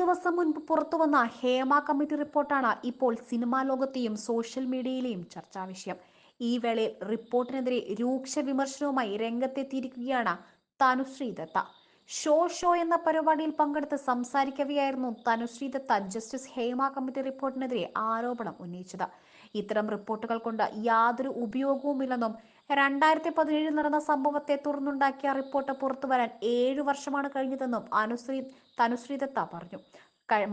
ദിവസം മുൻപ് പുറത്തുവന്ന ഹേമ കമ്മിറ്റി റിപ്പോർട്ടാണ് ഇപ്പോൾ സിനിമാ ലോകത്തെയും സോഷ്യൽ മീഡിയയിലെയും ചർച്ചാ വിഷയം. ഈ വേളയിൽ റിപ്പോർട്ടിനെതിരെ രൂക്ഷ വിമർശനവുമായി രംഗത്തെത്തിയിരിക്കുകയാണ് തനുശ്രീ ദത്ത ഷോ ഷോ എന്ന പരിപാടിയിൽ പങ്കെടുത്ത് സംസാരിക്കവെയായിരുന്നു തനുശ്രീ ദത്ത ജസ്റ്റിസ് ഹേമ കമ്മിറ്റി റിപ്പോർട്ടിനെതിരെ ആരോപണം ഉന്നയിച്ചത്. ഇത്തരം റിപ്പോർട്ടുകൾ കൊണ്ട് യാതൊരു ഉപയോഗവുമില്ലെന്നും രണ്ടായിരത്തി പതിനേഴിൽ നടന്ന സംഭവത്തെ തുടർന്നുണ്ടാക്കിയ റിപ്പോർട്ട് പുറത്തുവരാൻ ഏഴു വർഷമാണ് കഴിഞ്ഞതെന്നും അനുശ്രീ തനുശ്രീ ദത്ത പറഞ്ഞു.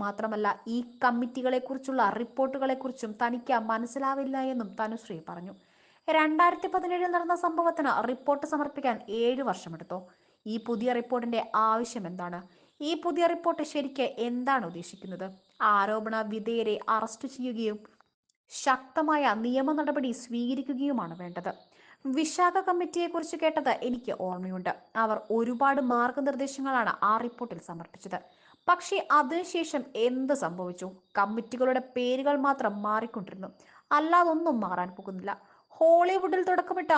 മാത്രമല്ല ഈ കമ്മിറ്റികളെക്കുറിച്ചുള്ള റിപ്പോർട്ടുകളെക്കുറിച്ചും തനിക്ക് മനസ്സിലാവില്ല എന്നും തനുശ്രീ പറഞ്ഞു. രണ്ടായിരത്തി പതിനേഴിൽ നടന്ന സംഭവത്തിന് റിപ്പോർട്ട് സമർപ്പിക്കാൻ ഏഴു വർഷമെടുത്തു. ഈ പുതിയ റിപ്പോർട്ടിന്റെ ആവശ്യം എന്താണ്? ഈ പുതിയ റിപ്പോർട്ട് ശരിക്ക് എന്താണ് ഉദ്ദേശിക്കുന്നത്? ആരോപണ വിധേയരെ അറസ്റ്റ് ചെയ്യുകയും ശക്തമായ നിയമ നടപടി സ്വീകരിക്കുകയുമാണ് വേണ്ടത്. വിശാഖ കമ്മിറ്റിയെക്കുറിച്ച് കേട്ടത് എനിക്ക് ഓർമ്മയുണ്ട്. അവർ ഒരുപാട് മാർഗനിർദ്ദേശങ്ങളാണ് ആ റിപ്പോർട്ടിൽ സമർപ്പിച്ചത്. പക്ഷേ അതിനുശേഷം എന്ത് സംഭവിച്ചു? കമ്മിറ്റികളുടെ പേരുകൾ മാത്രം മാറിക്കൊണ്ടിരുന്നു. അല്ലാതൊന്നും മാറാൻ പോകുന്നില്ല. ഹോളിവുഡിൽ തുടക്കമിട്ട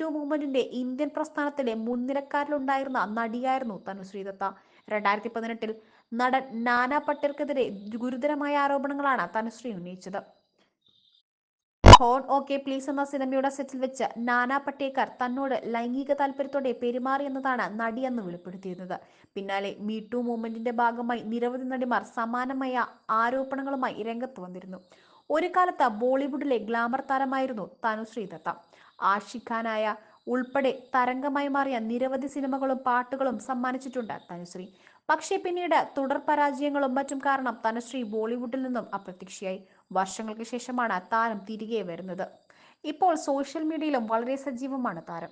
ടു മൂവ്മെന്റിന്റെ ഇന്ത്യൻ പ്രസ്ഥാനത്തിലെ മുൻനിരക്കാരിലുണ്ടായിരുന്ന നടിയായിരുന്നു തനുശ്രീ ദത്ത രണ്ടായിരത്തി പതിനെട്ടിൽ നടൻ നാനാ പട്ടേൽക്കെതിരെ ഗുരുതരമായ ആരോപണങ്ങളാണ് തനുശ്രീ ഉന്നയിച്ചത്. ഹോൺ ഓക്കെ പ്ലീസ് എന്ന സിനിമയുടെ സെറ്റിൽ വെച്ച് നാനാ പട്ടേക്കർ തന്നോട് ലൈംഗിക താല്പര്യത്തോടെ പെരുമാറിയെന്നതാണ് നടി എന്ന് വെളിപ്പെടുത്തിയിരുന്നത്. പിന്നാലെ മീ ടു മൂവ്മെന്റിന്റെ ഭാഗമായി നിരവധി നടിമാർ സമാനമായ ആരോപണങ്ങളുമായി രംഗത്ത് വന്നിരുന്നു. ഒരു കാലത്ത് ബോളിവുഡിലെ ഗ്ലാമർ താരമായിരുന്നു തനുശ്രീ ദത്ത ആഷിഖാനായ ഉൾപ്പെടെ തരംഗമായി മാറിയ നിരവധി സിനിമകളും പാട്ടുകളും സമ്മാനിച്ചിട്ടുണ്ട് തനുശ്രീ. പക്ഷേ പിന്നീട് തുടർ പരാജയങ്ങളും മറ്റും കാരണം തനുശ്രീ ബോളിവുഡിൽ നിന്നും അപ്രത്യക്ഷയായി. വർഷങ്ങൾക്ക് ശേഷമാണ് താരം തിരികെ വരുന്നത്. ഇപ്പോൾ സോഷ്യൽ മീഡിയയിലും വളരെ സജീവമാണ് താരം.